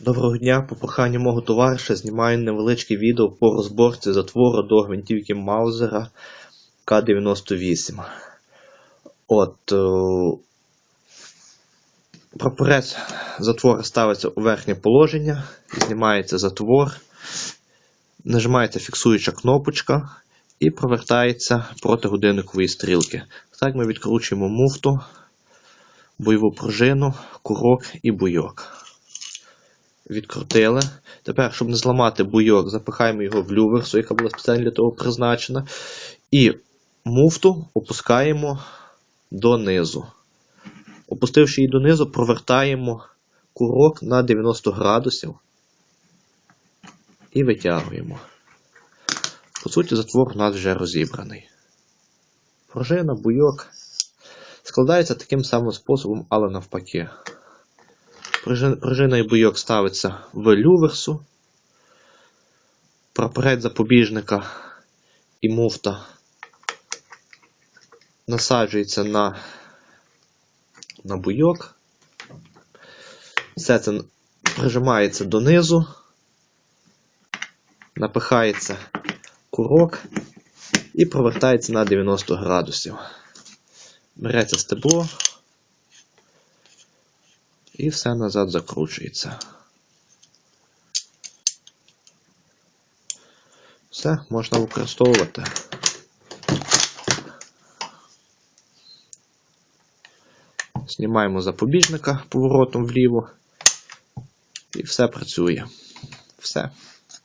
Доброго дня, по проханню мого товариша знімаю невеличке відео по розборці затвору до гвинтівки Маузера К-98. От, е, прапорець затвора ставиться у верхнє положення, знімається затвор, нажимається фіксуюча кнопочка і провертається проти годинникової стрілки. Так ми відкручуємо муфту, бойову пружину, курок і буйок відкрутили. Тепер, щоб не зламати буйок, запихаємо його в люверсу, яка була спеціально для того призначена. І муфту опускаємо донизу. Опустивши її донизу, провертаємо курок на 90 градусів і витягуємо. По суті, затвор у нас вже розібраний. Пружина, буйок складається таким самим способом, але навпаки. Пружин- Пружина і буйок ставиться в люверсу. Прапорець запобіжника і муфта насаджується на, на буйок. Все це прижимається донизу, напихається курок і провертається на 90 градусів. Береться стебло і все назад закручується. Все, можна використовувати. Знімаємо запобіжника поворотом вліво. І все працює. Все.